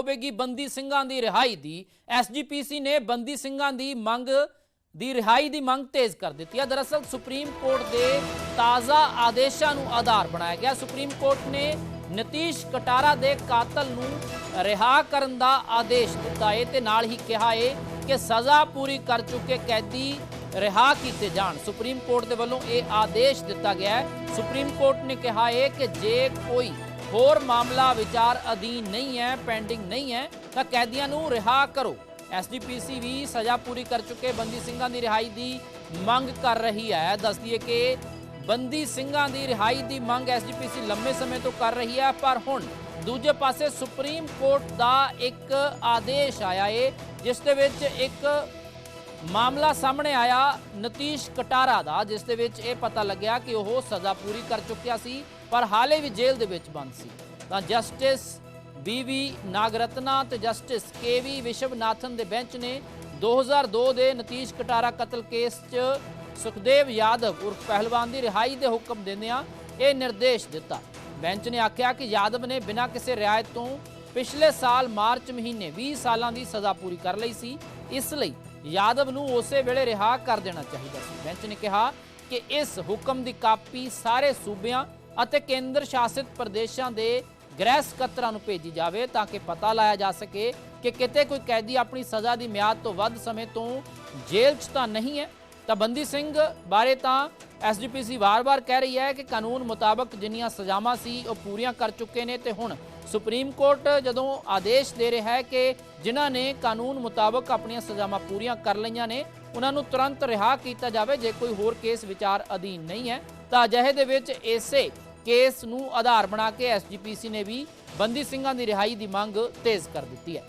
ਹੋਵੇਗੀ ਬੰਦੀ ਸਿੰਘਾਂ ਦੀ ਰਿਹਾਈ ਦੀ। ਐਸਜੀਪੀਸੀ ਨੇ ਬੰਦੀ ਸਿੰਘਾਂ ਦੀ ਮੰਗ, ਦੀ ਰਿਹਾਈ ਦੀ ਮੰਗ ਤੇਜ਼ ਕਰ ਦਿੱਤੀ ਹੈ। ਦਰਅਸਲ ਸੁਪਰੀਮ ਕੋਰਟ ਦੇ ਤਾਜ਼ਾ ਆਦੇਸ਼ਾਂ ਨੂੰ ਆਧਾਰ ਬਣਾਇਆ ਗਿਆ। ਸੁਪਰੀਮ ਕੋਰਟ ਨੇ ਨਤੀਸ਼ ਕਟਾਰਾ ਦੇ ਕਾਤਲ ਨੂੰ ਰਿਹਾ ਕਰਨ ਦਾ ਆਦੇਸ਼ ਦਿੱਤਾ। ਹੈ ਤੇ ਨਾਲ ਹੀ ਕਿਹਾ ਹੈ ਕਿ ਸਜ਼ਾ ਪੂਰੀ ਕਰ ਚੁੱਕੇ ਕੈਦੀ ਰਿਹਾ ਕੀਤੇ ਜਾਣ। ਸੁਪਰੀਮ ਕੋਰਟ ਦੇ ਵੱਲੋਂ ਇਹ ਆਦੇਸ਼ ਦਿੱਤਾ ਗਿਆ ਹੈ। ਸੁਪਰੀਮ ਕੋਰਟ ਨੇ ਕਿਹਾ ਹੈ ਕਿ ਜੇ ਕੋਈ ਹੋਰ ਮਾਮਲਾ ਵਿਚਾਰ ਅਧੀਨ ਨਹੀਂ ਹੈ ਪੈਂਡਿੰਗ ਨਹੀਂ ਹੈ, ਤਾਂ ਕੈਦੀਆਂ ਨੂੰ ਰਿਹਾ ਕਰੋ। ਐਸਜੀਪੀਸੀ ਵੀ ਸਜ਼ਾ ਪੂਰੀ ਕਰ ਚੁੱਕੇ ਬੰਦੀ ਸਿੰਘਾਂ ਦੀ ਰਿਹਾਈ ਦੀ ਮੰਗ ਕਰ ਰਹੀ ਹੈ। ਦੱਸਦੀ ਹੈ ਕਿ ਬੰਦੀ ਸਿੰਘਾਂ ਦੀ ਰਿਹਾਈ ਦੀ ਮੰਗ ਐਸਜੀਪੀਸੀ ਲੰਮੇ ਸਮੇਂ ਤੋਂ ਕਰ ਰਹੀ ਹੈ, ਪਰ ਹੁਣ ਦੂਜੇ ਪਾਸੇ ਸੁਪਰੀਮ ਕੋਰਟ ਦਾ ਇੱਕ ਆਦੇਸ਼ ਆਇਆ ਏ, ਜਿਸ ਦੇ ਵਿੱਚ ਇੱਕ ਮਾਮਲਾ ਸਾਹਮਣੇ ਆਇਆ ਨਤੀਸ਼ ਕਟਾਰਾ ਦਾ, ਜਿਸ ਦੇ ਵਿੱਚ ਇਹ ਪਤਾ ਲੱਗਿਆ ਕਿ ਉਹ ਸਜ਼ਾ ਪੂਰੀ ਕਰ ਚੁੱਕਿਆ ਸੀ, ਪਰ ਹਾਲੇ ਵੀ ਜੇਲ੍ਹ ਦੇ ਵਿੱਚ ਬੰਦ ਸੀ। ਤਾਂ ਜਸਟਿਸ ਬੀਵੀ ਨਾਗਰਤਨਾ ਤੇ ਜਸਟਿਸ ਕੇਵੀ ਵਿਸ਼ਵਨਾਥਨ ਦੇ ਬੈਂਚ ਨੇ 2002 ਦੇ ਨਤੀਸ਼ ਕਟਾਰਾ ਕਤਲ ਕੇਸ 'ਚ ਸੁਖਦੇਵ ਯਾਦਵ ਉਰਫ ਪਹਿਲਵਾਨ ਦੀ ਰਿਹਾਈ ਦੇ ਹੁਕਮ ਦਿੰਦਿਆਂ ਇਹ ਨਿਰਦੇਸ਼ ਦਿੱਤਾ। ਬੈਂਚ ਨੇ ਆਖਿਆ ਕਿ ਯਾਦਵ ਨੇ ਬਿਨਾਂ ਕਿਸੇ ਰਿਆਇਤ ਤੋਂ ਪਿਛਲੇ ਸਾਲ ਮਾਰਚ ਮਹੀਨੇ 20 ਸਾਲਾਂ ਦੀ ਸਜ਼ਾ ਪੂਰੀ ਕਰ ਲਈ ਸੀ, ਇਸ ਲਈ ਯਾਦਵ ਨੂੰ ਉਸੇ ਵੇਲੇ ਰਿਹਾ ਕਰ ਦੇਣਾ ਚਾਹੀਦਾ ਸੀ। ਬੈਂਚ ਨੇ ਕਿਹਾ ਕਿ ਇਸ ਹੁਕਮ ਦੀ ਕਾਪੀ ਸਾਰੇ ਸੂਬਿਆਂ ਅਤੇ ਕੇਂਦਰ ਸ਼ਾਸਿਤ ਪ੍ਰਦੇਸ਼ਾਂ ਦੇ ਗ੍ਰਹਿ ਸਕੱਤਰਾਂ ਨੂੰ ਭੇਜੀ ਜਾਵੇ ਤਾਂ ਕਿ ਪਤਾ ਲਾਇਆ ਜਾ ਸਕੇ ਕਿ ਕਿਤੇ ਕੋਈ ਕੈਦੀ ਆਪਣੀ ਸਜ਼ਾ ਦੀ ਮਿਆਦ ਤੋਂ ਵੱਧ ਸਮੇਂ ਤੋਂ ਜੇਲ੍ਹ 'ਚ ਤਾਂ ਨਹੀਂ ਹੈ। ਤਾਂ ਬੰਦੀ ਸਿੰਘ ਬਾਰੇ ਤਾਂ ਐਸਜੀਪੀਸੀ ਵਾਰ-ਵਾਰ ਕਹਿ ਰਹੀ ਹੈ ਕਿ ਕਾਨੂੰਨ ਮੁਤਾਬਕ ਜਿੰਨੀਆਂ ਸਜ਼ਾਵਾਂ ਸੀ ਉਹ ਪੂਰੀਆਂ ਕਰ ਚੁੱਕੇ ਨੇ ਤੇ ਹੁਣ ਸੁਪਰੀਮ ਕੋਰਟ ਜਦੋਂ ਆਦੇਸ਼ ਦੇ ਰਿਹਾ ਹੈ ਕਿ ਜਿਨ੍ਹਾਂ ਨੇ ਕਾਨੂੰਨ ਮੁਤਾਬਕ ਆਪਣੀਆਂ ਸਜ਼ਾਵਾਂ ਪੂਰੀਆਂ ਕਰ ਲਈਆਂ ਨੇ, ਉਹਨਾਂ ਨੂੰ ਤੁਰੰਤ ਰਿਹਾ ਕੀਤਾ ਜਾਵੇ, ਜੇ ਕੋਈ ਹੋਰ ਕੇਸ ਵਿਚਾਰ ਅਧੀਨ ਨਹੀਂ ਹੈ, ਤਾਂ ਅਜਿਹੇ ਦੇ ਵਿੱਚ ਇਸੇ ਕੇਸ ਨੂੰ ਆਧਾਰ ਬਣਾ ਕੇ ਐਸਜੀਪੀਸੀ ਨੇ ਵੀ ਬੰਦੀ ਸਿੰਘਾਂ ਦੀ ਰਿਹਾਈ ਦੀ ਮੰਗ ਤੇਜ਼ ਕਰ ਦਿੱਤੀ ਹੈ।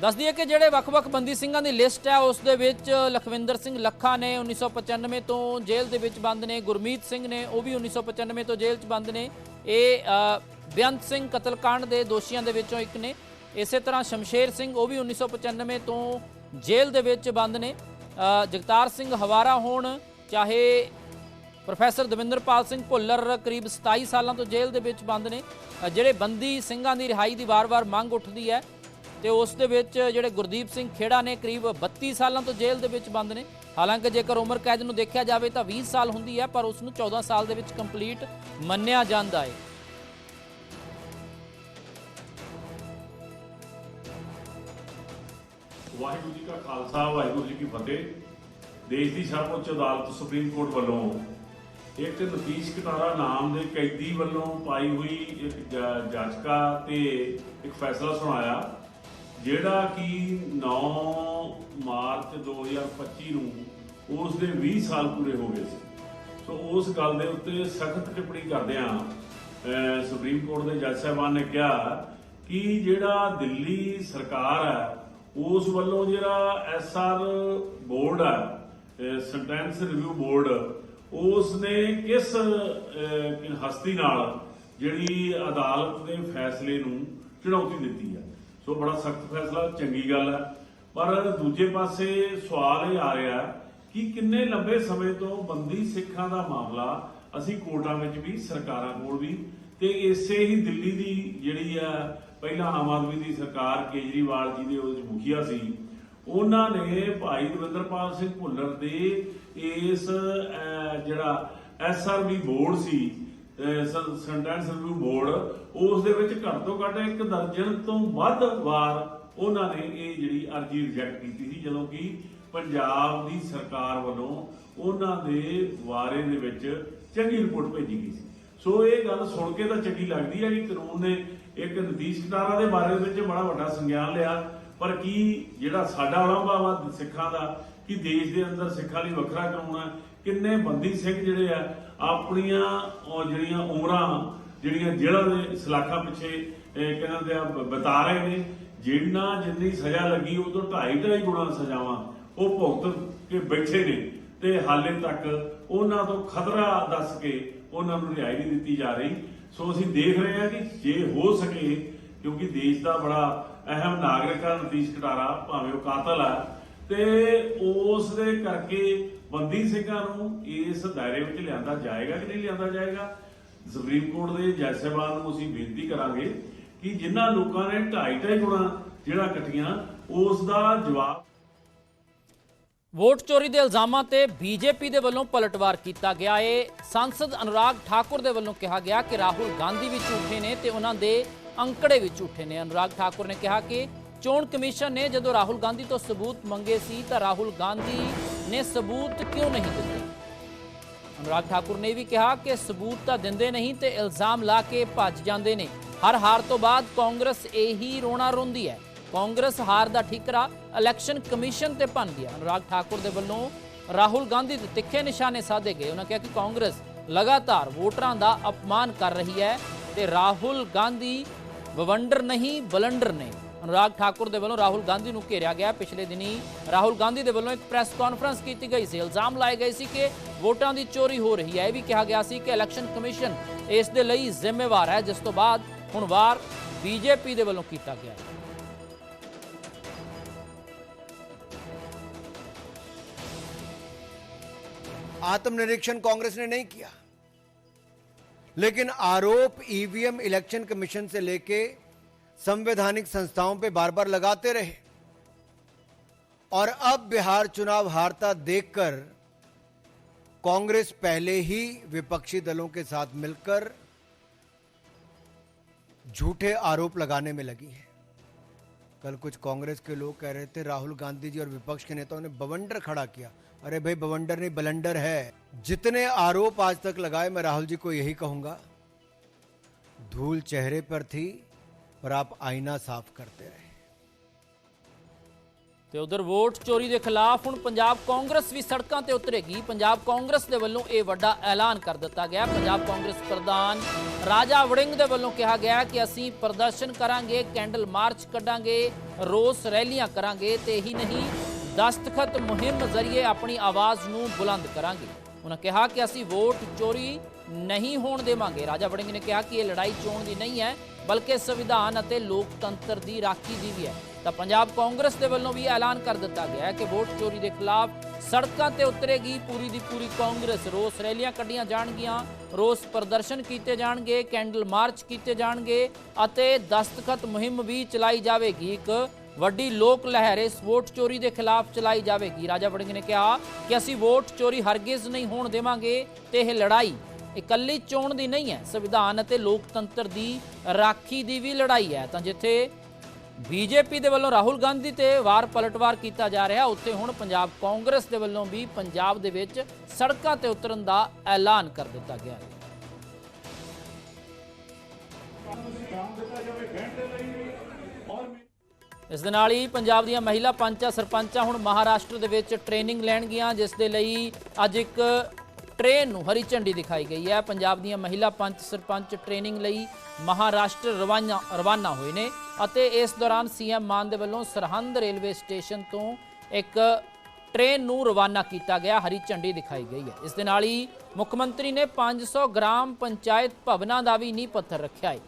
ਦੱਸ ਦਈਏ ਕਿ ਜਿਹੜੇ ਵੱਖ-ਵੱਖ ਬੰਦੀ ਸਿੰਘਾਂ ਦੀ ਲਿਸਟ ਹੈ ਉਸ ਦੇ ਵਿੱਚ ਲਖਵਿੰਦਰ ਸਿੰਘ ਲੱਖਾ ਨੇ 1995 ਤੋਂ ਜੇਲ੍ਹ ਦੇ ਵਿੱਚ ਬੰਦ ਨੇ ਗੁਰਮੀਤ ਸਿੰਘ ਨੇ ਉਹ ਵੀ 1995 ਤੋਂ ਜੇਲ੍ਹ 'ਚ ਬੰਦ ਨੇ। ਇਹ ਅ, ਬੇਅੰਤ ਸਿੰਘ ਕਤਲकांड ਦੇ ਦੋਸ਼ੀਆਂ ਦੇ ਵਿੱਚੋਂ ਇੱਕ ਨੇ। ਇਸੇ ਤਰ੍ਹਾਂ ਸ਼ਮਸ਼ੇਰ ਸਿੰਘ ਉਹ ਵੀ 1995 ਤੋਂ ਜੇਲ੍ਹ ਦੇ ਵਿੱਚ ਬੰਦ ਨੇ। ਜਗਤਾਰ ਸਿੰਘ ਹਵਾਰਾ ਹੋਣ ਚਾਹੇ ਪ੍ਰੋਫੈਸਰ ਦਵਿੰਦਰਪਾਲ ਸਿੰਘ ਭੁੱਲਰ ਕਰੀਬ 27 ਸਾਲਾਂ ਤੋਂ ਜੇਲ੍ਹ ਦੇ ਵਿੱਚ ਬੰਦ ਨੇ। ਜਿਹੜੇ ਬੰਦੀ ਸਿੰਘਾਂ ਦੀ ਰਿਹਾਈ ਦੀ ਵਾਰ-ਵਾਰ ਮੰਗ ਉੱਠਦੀ ਹੈ ਤੇ ਉਸ ਦੇ ਵਿੱਚ ਜਿਹੜੇ ਗੁਰਦੀਪ ਸਿੰਘ ਖੇੜਾ ਨੇ ਕਰੀਬ 32 ਸਾਲਾਂ ਤੋਂ ਜੇਲ੍ਹ ਦੇ ਵਿੱਚ ਬੰਦ ਨੇ। ਹਾਲਾਂਕਿ ਜੇਕਰ ਉਮਰ ਕੈਦ ਨੂੰ ਦੇਖਿਆ ਜਾਵੇ ਤਾਂ 20 ਸਾਲ ਹੁੰਦੀ ਹੈ, ਪਰ ਉਸ ਨੂੰ 14 ਸਾਲ ਦੇ ਵਿੱਚ ਕੰਪਲੀਟ ਮੰਨਿਆ ਜਾਂਦਾ ਹੈ। ਵਾਹਿਗੁਰੂ ਜੀ ਕਾ ਖਾਲਸਾ, ਵਾਹਿਗੁਰੂ ਜੀ ਕੀ ਫਤਿਹ। ਦੇਸ਼ ਦੀ ਸਰਵਉੱਚ ਅਦਾਲਤ ਸੁਪਰੀਮ ਕੋਰਟ ਵੱਲੋਂ ਇੱਕ ਨਤੀਸ਼ ਕਟਾਰਾ ਨਾਮ ਦੇ ਕੈਦੀ ਵੱਲੋਂ ਪਾਈ ਹੋਈ ਇੱਕ ਜਾਚਕਾ ਤੇ ਇੱਕ ਫੈਸਲਾ ਸੁਣਾਇਆ। ਜਿਹੜਾ ਕਿ 9 ਮਾਰਚ 2025 ਨੂੰ ਉਸ ਦੇ 20 ਸਾਲ ਪੂਰੇ ਹੋ ਗਏ ਸੀ। ਸੋ ਉਸ ਗੱਲ ਦੇ ਉੱਤੇ ਸਖਤ ਟਿੱਪਣੀ ਕਰਦਿਆਂ ਸੁਪਰੀਮ ਕੋਰਟ ਦੇ ਜੱਜ ਸਾਹਿਬਾਨ ਨੇ ਕਿਹਾ ਕਿ ਜਿਹੜਾ ਦਿੱਲੀ ਸਰਕਾਰ ਹੈ, ਉਸ ਵੱਲੋਂ ਜਿਹੜਾ ਐਸਆਰ ਬੋਰਡ ਹੈ ਸੈਂਟੈਂਸ ਰਿਵਿਊ ਬੋਰਡ ਉਸ ਨੇ ਕਿਸ ਹਸਤੀ ਨਾਲ ਜਿਹੜੀ ਅਦਾਲਤ ਦੇ ਫੈਸਲੇ ਨੂੰ ਚੁਣੌਤੀ ਦਿੱਤੀ ਹੈ? ਸੋ ਬੜਾ ਸਖਤ ਫੈਸਲਾ ਚੰਗੀ ਗੱਲ ਹੈ। ਪਰ ਦੂਜੇ ਪਾਸੇ ਸਵਾਲ ਇਹ ਆ ਰਿਹਾ ਕਿ ਕਿੰਨੇ ਲੰਬੇ ਸਮੇਂ ਤੋਂ ਬੰਦੀ ਸਿੱਖਾਂ ਦਾ ਮਾਮਲਾ ਅਸੀਂ ਕੋਰਟਾਂ ਵਿੱਚ ਵੀ ਸਰਕਾਰਾਂ ਕੋਲ ਵੀ ਤੇ ਇਸੇ ਹੀ ਦਿੱਲੀ ਦੀ ਜਿਹੜੀ ਆ ਪਹਿਲਾਂ ਆਮ ਆਦਮੀ ਦੀ ਸਰਕਾਰ ਕੇਜਰੀਵਾਲ ਜੀ ਦੇ ਉਸ ਮੁਖੀਆ ਸੀ ਉਹਨਾਂ ਨੇ ਭਾਈ ਦਵਿੰਦਰਪਾਲ ਸਿੰਘ ਭੁੱਲਰ ਦੇ ਇਸ ਅਹ, ਜਿਹੜਾ ਐਸਆਰਬੀ ਬੋਰਡ ਸੀ ਸੈਂਟੈਂਸ ਰਿਵਿਊ ਬੋਰਡ ਉਸ ਦੇ ਵਿੱਚ ਘੱਟ ਤੋਂ ਘੱਟ ਇੱਕ ਦਰਜਨ ਤੋਂ ਵੱਧ ਵਾਰ ਉਹਨਾਂ ਨੇ ਇਹ ਜਿਹੜੀ ਅਰਜ਼ੀ ਰਿਜੈਕਟ ਕੀਤੀ ਸੀ, ਜਦੋਂ ਕਿ ਪੰਜਾਬ ਦੀ ਸਰਕਾਰ ਵੱਲੋਂ ਉਹਨਾਂ ਦੇ ਬਾਰੇ ਦੇ ਵਿੱਚ ਚੰਗੀ ਰਿਪੋਰਟ ਭੇਜੀ ਗਈ ਸੀ। ਸੋ ਇਹ ਗੱਲ ਸੁਣ ਕੇ ਤਾਂ ਚੰਗੀ ਲੱਗਦੀ ਹੈ ਕਿ ਕਾਨੂੰਨ ਨੇ ਇੱਕ ਨਤੀਸ਼ ਕਟਾਰਾ ਦੇ ਬਾਰੇ ਵਿੱਚ ਬੜਾ ਵੱਡਾ ਸੰਗਿਆਨ ਲਿਆ, ਪਰ ਕੀ ਜਿਹੜਾ ਸਾਡਾ ਉਲੰਭਾ ਵਾ ਸਿੱਖਾਂ ਦਾ, ਕਿ ਦੇਸ਼ ਦੇ ਅੰਦਰ ਸਿੱਖਾਂ ਲਈ ਵੱਖਰਾ ਕਾਨੂੰਨ ਹੈ ਕਿੰਨੇ ਬੰਦੀ ਸਿੰਘ ਜਿਹੜੇ ਆ ਆਪਣੀਆਂ ਉਹ ਜਿਹੜੀਆਂ ਉਮਰਾਂ ਜਿਹੜੀਆਂ ਜੇਲ੍ਹਾਂ ਦੇ ਸਲਾਖਾਂ ਪਿੱਛੇ, ਇਹ ਕਹਿੰਦੇ ਆ, ਬ- ਬਿਤਾ ਰਹੇ ਨੇ, ਜਿੰਨਾ ਜਿੰਨੀ ਸਜ਼ਾ ਲੱਗੀ ਉਹ ਤੋਂ ਢਾਈ ਢਾਈ ਗੁਣਾ ਸਜ਼ਾਵਾਂ ਉਹ ਭੁਗਤ ਕੇ ਬੈਠੇ ਨੇ। ਤੇ ਹਾਲੇ ਤੱਕ ਉਹਨਾਂ ਤੋਂ ਖਤਰਾ ਦੱਸ ਕੇ ਉਹਨਾਂ ਨੂੰ ਰਿਹਾਈ ਨਹੀਂ ਦਿੱਤੀ ਜਾ ਰਹੀ। ਸੋ ਅਸੀਂ ਦੇਖ ਰਹੇ ਹਾਂ ਕਿ ਜੇ ਹੋ ਸਕੇ, ਕਿਉਂਕਿ ਦੇਸ਼ ਦਾ ਬੜਾ ਅਹਿਮ ਨਾਗਰਿਕ ਆ, ਨਤੀਸ਼ ਕਟਾਰਾ, ਭਾਵੇਂ ਉਹ ਕਾਤਲ ਹੈ ਤੇ ਉਸ ਦੇ ਕਰਕੇ ਬੰਦੀ ਸਿੰਘਾਂ ਨੂੰ ਇਸ ਦਾਇਰੇ ਵਿੱਚ ਲਿਆਂਦਾ ਜਾਏਗਾ ਕਿ ਨਹੀਂ ਲਿਆਂਦਾ ਜਾਏਗਾ? ਸੁਪਰੀਮ ਕੋਰਟ ਦੇ ਜੱਜ ਨੂੰ ਅਸੀਂ ਬੇਨਤੀ ਕਰਾਂਗੇ ਕਿ ਜਿਨ੍ਹਾਂ ਲੋਕਾਂ ਨੇ ਢਾਈ ਢਾਈ ਗੁਣਾ ਜਿਹੜਾ ਕੱਟੀਆਂ, ਉਸ ਦਾ ਜਵਾਬ ਵੋਟ ਚੋਰੀ ਦੇ ਇਲਜ਼ਾਮਾਂ ਤੇ ਬੀਜੇਪੀ ਦੇ ਵੱਲੋਂ ਪਲਟਵਾਰ ਕੀਤਾ ਗਿਆ ਏ। ਸੰਸਦ ਅਨੁਰਾਗ ਠਾਕੁਰ ਦੇ ਵੱਲੋਂ ਕਿਹਾ ਗਿਆ ਕਿ ਰਾਹੁਲ ਗਾਂਧੀ ਵੀ ਝੂਠੇ ਨੇ ਤੇ ਉਹਨਾਂ ਦੇ ਅੰਕੜੇ ਵੀ ਝੂਠੇ ਨੇ। ਅਨੁਰਾਗ ਠਾਕੁਰ ਨੇ ਕਿਹਾ ਕਿ ਚੋਣ ਕਮਿਸ਼ਨ ਨੇ ਜਦੋਂ ਰਾਹੁਲ ਗਾਂਧੀ ਤੋਂ ਸਬੂਤ ਮੰਗੇ ਸੀ ਤਾਂ ਰਾਹੁਲ ਗਾਂਧੀ ਨੇ ਸਬੂਤ ਕਿਉਂ ਨਹੀਂ ਦਿੱਤੇ? ਅਨੁਰਾਗ ਠਾਕੁਰ ਨੇ ਵੀ ਕਿਹਾ ਕਿ ਸਬੂਤ ਤਾਂ ਦਿੰਦੇ ਨਹੀਂ ਤੇ ਇਲਜ਼ਾਮ ਲਾ ਕੇ ਭੱਜ ਜਾਂਦੇ ਨੇ। ਹਰ ਹਾਰ ਤੋਂ ਬਾਅਦ ਕਾਂਗਰਸ ਇਹੀ ਰੋਣਾ ਰੋਂਦੀ ਹੈ। ਕਾਂਗਰਸ ਹਾਰ ਦਾ ਠਿਕਰਾ ਇਲੈਕਸ਼ਨ ਕਮਿਸ਼ਨ ਤੇ ਭੰਨਦੀ ਹੈ ਅਨੁਰਾਗ ਠਾਕੁਰ ਦੇ ਵੱਲੋਂ ਰਾਹੁਲ ਗਾਂਧੀ ਦੇ ਤਿੱਖੇ ਨਿਸ਼ਾਨੇ ਸਾਧੇ ਗਏ। ਉਹਨਾਂ ਕਿਹਾ ਕਿ ਕਾਂਗਰਸ ਲਗਾਤਾਰ ਵੋਟਰਾਂ ਦਾ ਅਪਮਾਨ ਕਰ ਰਹੀ ਹੈ ਤੇ ਰਾਹੁਲ ਗਾਂਧੀ ਬਵੰਡਰ ਨਹੀਂ, ਬਲੰਡਰ ਨੇ। ਅਨੁਰਾਗ ਠਾਕੁਰ ਦੇ ਵੱਲੋਂ ਰਾਹੁਲ ਗਾਂਧੀ ਨੂੰ ਘੇਰਿਆ ਗਿਆ ਪਿਛਲੇ ਦਿਨੀ ਰਾਹੁਲ ਗਾਂਧੀ ਦੇ ਵੱਲੋਂ ਇੱਕ ਪ੍ਰੈਸ ਕਾਨਫਰੰਸ ਕੀਤੀ ਗਈ ਸੀ ਇਲਜ਼ਾਮ ਲਾਏ ਗਏ ਸੀ ਕਿ ਵੋਟਾਂ ਦੀ ਚੋਰੀ ਹੋ ਰਹੀ ਹੈ ਇਹ ਵੀ ਕਿਹਾ ਗਿਆ ਸੀ ਕਿ ਇਲੈਕਸ਼ਨ ਕਮਿਸ਼ਨ ਇਸ ਦੇ ਲਈ ਜ਼ਿੰਮੇਵਾਰ ਹੈ ਜਿਸ ਤੋਂ ਬਾਅਦ ਹੁਣ ਵਾਰ ਬੀਜੇਪੀ ਦੇ ਵੱਲੋਂ ਕੀਤਾ ਗਿਆ ਹੈ आत्मनिरीक्षण कांग्रेस ने नहीं किया लेकिन आरोप ईवीएम इलेक्शन कमीशन से लेके संवैधानिक संस्थाओं पे बार बार लगाते रहे। और अब बिहार चुनाव हारता देखकर कांग्रेस पहले ही विपक्षी दलों के साथ मिलकर झूठे आरोप लगाने में लगी है। कल कुछ कांग्रेस के लोग कह रहे थे, राहुल गांधी जी और विपक्ष के नेताओं ने बवंडर खड़ा किया। अरे भाई, बवंडर नहीं, बलंडर है। जितने आरोप आज तक लगाए, मैं राहुल जी को यही कहूँगा, धूल चेहरे पर थी पर आप आईना साफ करते रहे ਤੇ ਉਧਰ ਵੋਟ ਚੋਰੀ ਦੇ ਖਿਲਾਫ ਹੁਣ ਪੰਜਾਬ ਕਾਂਗਰਸ ਵੀ ਸੜਕਾਂ ਤੇ ਉਤਰੇਗੀ ਪੰਜਾਬ ਕਾਂਗਰਸ ਦੇ ਵੱਲੋਂ ਇਹ ਵੱਡਾ ਐਲਾਨ ਕਰ ਦਿੱਤਾ ਗਿਆ ਪੰਜਾਬ ਕਾਂਗਰਸ ਪ੍ਰਧਾਨ ਰਾਜਾ ਵੜਿੰਗ ਦੇ ਵੱਲੋਂ ਕਿਹਾ ਗਿਆ ਕਿ ਅਸੀਂ ਪ੍ਰਦਰਸ਼ਨ ਕਰਾਂਗੇ ਕੈਂਡਲ ਮਾਰਚ ਕੱਢਾਂਗੇ ਰੋਸ ਰੈਲੀਆਂ ਕਰਾਂਗੇ ਤੇ ਇਹੀ ਨਹੀਂ ਦਸਤਖਤ ਮੁਹਿੰਮ ਜ਼ਰੀਏ ਆਪਣੀ ਆਵਾਜ਼ ਨੂੰ ਬੁਲੰਦ ਕਰਾਂਗੇ ਉਹਨਾਂ ਕਿਹਾ ਕਿ ਅਸੀਂ ਵੋਟ ਚੋਰੀ ਨਹੀਂ ਹੋਣ ਦੇਵਾਂਗੇ ਰਾਜਾ ਵੜਿੰਗ ਨੇ ਕਿਹਾ ਕਿ ਇਹ ਲੜਾਈ ਚੋਣ ਦੀ ਨਹੀਂ ਹੈ ਬਲਕਿ ਸੰਵਿਧਾਨ ਅਤੇ ਲੋਕਤੰਤਰ ਦੀ ਰਾਖੀ ਦੀ ਵੀ ਹੈ। ਤਾਂ ਪੰਜਾਬ ਕਾਂਗਰਸ ਦੇ ਵੱਲੋਂ ਵੀ ਐਲਾਨ ਕਰ ਦਿੱਤਾ ਗਿਆ ਹੈ ਕਿ ਵੋਟ ਚੋਰੀ ਦੇ ਖਿਲਾਫ ਸੜਕਾਂ ਤੇ ਉਤਰੇਗੀ ਪੂਰੀ ਦੀ ਪੂਰੀ ਕਾਂਗਰਸ। ਰੋਸ ਰੈਲੀਆਂ ਕੱਢੀਆਂ ਜਾਣਗੀਆਂ, ਰੋਸ ਪ੍ਰਦਰਸ਼ਨ ਕੀਤੇ ਜਾਣਗੇ, ਕੈਂਡਲ ਮਾਰਚ ਕੀਤੇ ਜਾਣਗੇ ਅਤੇ ਦਸਤਖਤ ਮੁਹਿੰਮ ਵੀ ਚਲਾਈ ਜਾਵੇਗੀ। ਇੱਕ ਵੱਡੀ ਲੋਕ ਲਹਿਰ ਇਸ ਵੋਟ ਚੋਰੀ ਦੇ ਖਿਲਾਫ ਚਲਾਈ ਜਾਵੇਗੀ। ਰਾਜਾ ਵੜਿੰਗ ਨੇ ਕਿਹਾ ਕਿ ਅਸੀਂ ਵੋਟ ਚੋਰੀ ਹਰਗਿਜ਼ ਨਹੀਂ ਹੋਣ ਦੇਵਾਂਗੇ ਤੇ ਇਹ ਲੜਾਈ ਇਕੱਲੀ ਚੋਣ ਦੀ ਨਹੀਂ ਹੈ, ਸੰਵਿਧਾਨ ਅਤੇ ਲੋਕਤੰਤਰ ਦੀ ਰਾਖੀ ਦੀ ਵੀ ਲੜਾਈ ਹੈ। ਤਾਂ ਜਿੱਥੇ ਬੀਜੇਪੀ ਦੇ ਵੱਲੋਂ ਰਾਹੁਲ ਗਾਂਧੀ ਤੇ ਵਾਰ ਪਲਟਵਾਰ ਕੀਤਾ ਜਾ ਰਿਹਾ, ਉੱਥੇ ਹੁਣ ਪੰਜਾਬ ਕਾਂਗਰਸ ਦੇ ਵੱਲੋਂ ਵੀ ਪੰਜਾਬ ਦੇ ਵਿੱਚ ਸੜਕਾਂ ਤੇ ਉਤਰਨ ਦਾ ਐਲਾਨ ਕਰ ਦਿੱਤਾ ਗਿਆ ਹੈ। ਇਸ ਦੇ ਨਾਲ ਹੀ ਪੰਜਾਬ ਦੀਆਂ ਮਹਿਲਾ ਪੰਚਾਂ, ਸਰਪੰਚਾਂ ਹੁਣ ਮਹਾਰਾਸ਼ਟਰ ਦੇ ਵਿੱਚ ਟ੍ਰੇਨਿੰਗ ਲੈਣਗੀਆਂ, ਜਿਸ ਦੇ ਲਈ ਅੱਜ ਇੱਕ ਟ੍ਰੇਨ ਨੂੰ ਹਰੀ ਝੰਡੀ ਦਿਖਾਈ ਗਈ ਹੈ। ਪੰਜਾਬ ਦੀਆਂ ਮਹਿਲਾ ਪੰਚ ਸਰਪੰਚ ਟ੍ਰੇਨਿੰਗ ਲਈ ਮਹਾਰਾਸ਼ਟਰ ਰਵਾਨਾ ਰਵਾਨਾ ਹੋਏ ਨੇ ਅਤੇ ਇਸ ਦੌਰਾਨ ਸੀਐਮ ਮਾਨ ਦੇ ਵੱਲੋਂ ਸਰਹੰਦ ਰੇਲਵੇ ਸਟੇਸ਼ਨ ਤੋਂ ਇੱਕ ਟ੍ਰੇਨ ਨੂੰ ਰਵਾਨਾ ਕੀਤਾ ਗਿਆ। ਹਰੀ ਝੰਡੀ ਦਿਖਾਈ ਗਈ ਹੈ। ਇਸ ਦੇ ਨਾਲ ਹੀ ਮੁੱਖ ਮੰਤਰੀ ਨੇ 500 ਗ੍ਰਾਮ ਪੰਚਾਇਤ ਭਵਨਾਂ ਦਾ ਵੀ ਨੀਂਹ ਪੱਥਰ ਰੱਖਿਆ ਹੈ।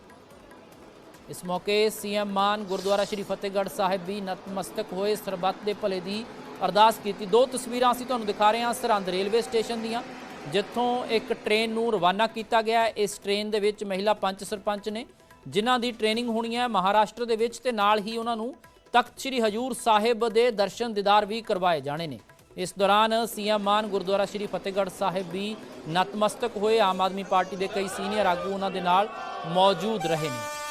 ਇਸ ਮੌਕੇ ਸੀਐਮ ਮਾਨ ਗੁਰਦੁਆਰਾ ਸ਼੍ਰੀ ਫਤਿਹਗੜ੍ਹ ਸਾਹਿਬ ਵੀ ਨਤਮਸਤਕ ਹੋਏ। ਸਰਬੱਤ ਦੇ ਭਲੇ ਦੀ ਅਰਦਾਸ ਕੀਤੀ। ਦੋ ਤਸਵੀਰਾਂ ਅਸੀਂ ਤੁਹਾਨੂੰ ਦਿਖਾ ਰਹੇ ਹਾਂ ਸਰਹੰਦ ਰੇਲਵੇ ਸਟੇਸ਼ਨ ਦੀਆਂ। ਜਿੱਥੋਂ ਇੱਕ ਟ੍ਰੇਨ ਨੂੰ ਰਵਾਨਾ ਕੀਤਾ ਗਿਆ ਇਸ ਟ੍ਰੇਨ ਦੇ ਵਿੱਚ ਮਹਿਲਾ ਪੰਚ ਸਰਪੰਚ ਨੇ, ਜਿਨ੍ਹਾਂ ਦੀ ਟ੍ਰੇਨਿੰਗ ਹੋਣੀ ਹੈ ਮਹਾਰਾਸ਼ਟਰ ਦੇ ਵਿੱਚ ਤੇ ਨਾਲ ਹੀ ਉਹਨਾਂ ਨੂੰ ਤਖਤ ਸ੍ਰੀ ਹਜੂਰ ਸਾਹਿਬ ਦੇ ਦਰਸ਼ਨ ਦੀਦਾਰ ਵੀ ਕਰਵਾਏ ਜਾਣੇ ਨੇ। ਇਸ ਦੌਰਾਨ ਸੀਐਮ ਮਾਨ ਗੁਰਦੁਆਰਾ ਸ਼੍ਰੀ ਫਤਿਹਗੜ੍ਹ ਸਾਹਿਬ ਵੀ ਨਤਮਸਤਕ ਹੋਏ। ਆਮ ਆਦਮੀ ਪਾਰਟੀ ਦੇ ਕਈ ਸੀਨੀਅਰ ਆਗੂ ਉਹਨਾਂ ਦੇ ਨਾਲ ਮੌਜੂਦ ਰਹੇ ਨੇ।